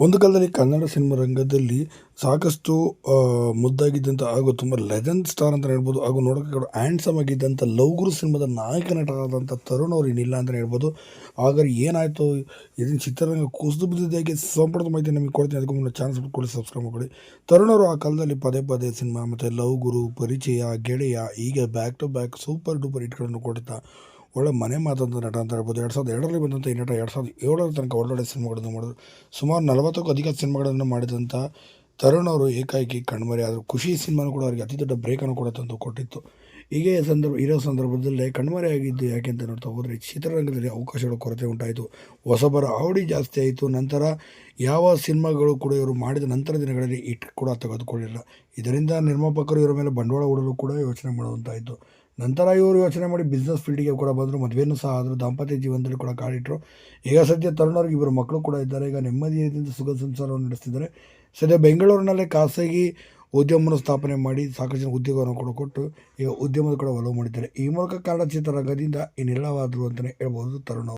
ಒಂದು ಕಾಲದಲ್ಲಿ ಕನ್ನಡ ಸಿನಿಮಾ ರಂಗದಲ್ಲಿ ಸಾಕಷ್ಟು ಮುದ್ದಾಗಿದ್ದಂಥ ಹಾಗೂ ತುಂಬ ಲೆಜೆಂಡ್ ಸ್ಟಾರ್ ಅಂತ ಹೇಳ್ಬೋದು ಹಾಗೂ ನೋಡೋಕೆ ಹ್ಯಾಂಡ್ಸಮ್ ಆಗಿದ್ದಂಥ ಲವ್ ಗುರು ಸಿನಿಮಾದ ನಾಯಕ ನಟರಾದಂಥ ತರುಣ್ ಅವರು ಇನ್ನಿಲ್ಲ ಅಂತಲೇ ಹೇಳ್ಬೋದು. ಹಾಗಾದ್ರೆ ಏನಾಯಿತು? ಇದನ್ನು ಚಿತ್ರರಂಗ ಕುಸಿದು ಬಿದ್ದಿದ್ದಾಗೆ ಸಂಪೂರ್ಣ ಮಾಹಿತಿ ನಮಗೆ ಕೊಡ್ತೀನಿ. ಅದಕ್ಕೂ ಮುನ್ನ ಚಾನ್ಸ್ ಕೊಡಿ ಸಬ್ಸ್ಕ್ರೈಬ್ ಮಾಡಿ ತರುಣ್ ಅವರು ಆ ಕಾಲದಲ್ಲಿ ಪದೇ ಪದೇ ಸಿನಿಮಾ ಮತ್ತು ಲವ್ ಗುರು ಪರಿಚಯ, ಗೆಳೆಯ ಹೀಗೆ back to back super duper ಹಿಟ್ಗಳನ್ನು ಕೊಡ್ತಾ ಒಳ್ಳೆ ಮನೆ ಮಾತಂತ ನಟ ಅಂತ ಹೇಳ್ಬೋದು. ಎರಡು ಸಾವಿರದ ಎರಡರಲ್ಲಿ ಬಂದಂಥ ಈ ನಟ ಎರಡು ಸಾವಿರದ ಏಳರ ತನಕ ಒಳ್ಳೊಳ್ಳೆ ಸಿನಿಮಾಗಳನ್ನು ಮಾಡಿದ್ರು. ಸುಮಾರು ನಲವತ್ತಕ್ಕೂ ಅಧಿಕ ಸಿನಿಮಾಗಳನ್ನು ಮಾಡಿದಂಥ ತರುಣ್ ಅವರು ಏಕಾಏಕಿ ಕಣ್ಮರೆ. ಆದರು ಖುಷಿ ಸಿನಿಮಾನು ಕೂಡ ಅವರಿಗೆ ಅತಿ ದೊಡ್ಡ ಬ್ರೇಕನ್ನು ಕೂಡ ತಂದು ಕೊಟ್ಟಿತ್ತು. ಹೀಗೆ ಸಂದರ್ಭ, ಇರೋ ಸಂದರ್ಭದಲ್ಲೇ ಕಣ್ಮರೆ ಆಗಿದ್ದು ಯಾಕೆ ಅಂತ ನೋಡ್ತಾ ಹೋದರೆ ಚಿತ್ರರಂಗದಲ್ಲಿ ಅವಕಾಶಗಳ ಕೊರತೆ ಉಂಟಾಯಿತು. ಹೊಸಬರ ಅವಡಿ ಜಾಸ್ತಿ ಆಯಿತು. ನಂತರ ಯಾವ ಸಿನಿಮಾಗಳು ಕೂಡ ಇವರು ಮಾಡಿದ ನಂತರ ದಿನಗಳಲ್ಲಿ ಇಟ್ ಕೂಡ ತೆಗೆದುಕೊಳ್ಳಿಲ್ಲ ಇದರಿಂದ ನಿರ್ಮಾಪಕರು ಇವರ ಮೇಲೆ ಬಂಡವಾಳ ಹೂಡಲು ಕೂಡ ಯೋಚನೆ ಮಾಡುವಂತಾಯಿತು. ನಂತರ ಇವರು ಯೋಚನೆ ಮಾಡಿ ಬಿಸ್ನೆಸ್ ಫೀಲ್ಡಿಗೆ ಕೂಡ ಬಂದರು, ಮದುವೆನೂ ಸಹ ಆದರು, ದಾಂಪತ್ಯ ಜೀವನದಲ್ಲಿ ಕೂಡ ಕಾಲಿಟ್ಟರು ಈಗ ಸದ್ಯ ತರುಣವ್ರಿಗೆ ಇಬ್ಬರು ಮಕ್ಕಳು ಕೂಡ ಇದ್ದಾರೆ, ಈಗ ನೆಮ್ಮದಿಯಿಂದ ಸುಖ ಸಂಸಾರವನ್ನು ನಡೆಸ್ತಿದ್ದಾರೆ. ಸದ್ಯ ಬೆಂಗಳೂರಿನಲ್ಲೇ ಖಾಸಗಿ ಉದ್ಯಮವನ್ನು ಸ್ಥಾಪನೆ ಮಾಡಿ ಸಾಕಷ್ಟು ಜನ ಉದ್ಯೋಗವನ್ನು ಕೂಡ ಕೊಟ್ಟು ಈಗ ಉದ್ಯಮದ ಕೂಡ ಒಲವು ಮಾಡಿದ್ದಾರೆ. ಈ ಮೂಲಕ ಕನ್ನಡ ಚಿತ್ರರಂಗದಿಂದ ಇನ್ನೆಲ್ಲವಾದರು ಅಂತಲೇ ಹೇಳ್ಬೋದು ತರುಣ.